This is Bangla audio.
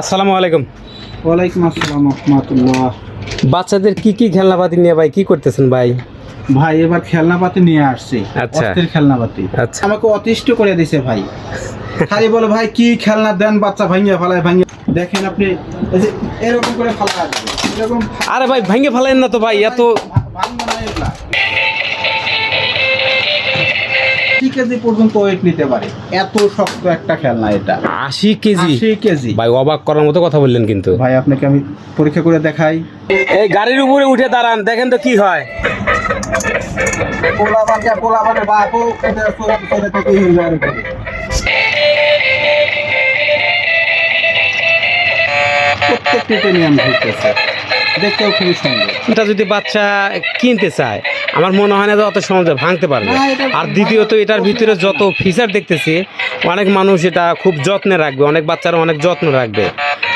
আসসালামু আলাইকুম। ওয়ালাইকুম আসসালাম রহমতুল্লাহ। বাচ্চাদের কি কি খেলনাপাতি নিয়ে ভাই কি করতেছেন ভাই? ভাই এবার খেলনাপাতি নিয়ে আসছি। আচ্ছা। অস্থির খেলনাপাতি। আচ্ছা। আমাকে অতিষ্ঠ করে দিছে ভাই। খালি বলে ভাই কি খেলনা দেন বাচ্চা ভাঙিয়ে ফালায় ভাঙিয়ে দেখেন আপনি এরকম করে ফালা এরকম আরে ভাই ভেঙে ফেলেন না তো ভাই এত ভাঙবে কেজি পর্যন্ত ওয়েট নিতে পারে। এত শক্ত একটা খেলনা এটা। আশি কেজি? আশি কেজি। ভাই অবাক করার মতো কথা বললেন কিন্তু। ভাই আপনাকে আমি পরীক্ষা করে দেখাই। এই গাড়ির উপরে উঠে দাঁড়ান দেখেন তো কি হয়। পোলা বাচ্চা পোলা মানে বাপও থেকে করে প্রত্যেকটি ঘুরতেছে দেখতেও খুবই সুন্দর। এটা যদি বাচ্চা কিনতে চায় আমার মনে হয় না যে অত সহজে ভাঙতে পারবে। আর দ্বিতীয়ত এটার ভিতরে যত ফিচার দেখতেছি অনেক মানুষ এটা খুব যত্নে রাখবে অনেক বাচ্চারা অনেক যত্ন রাখবে।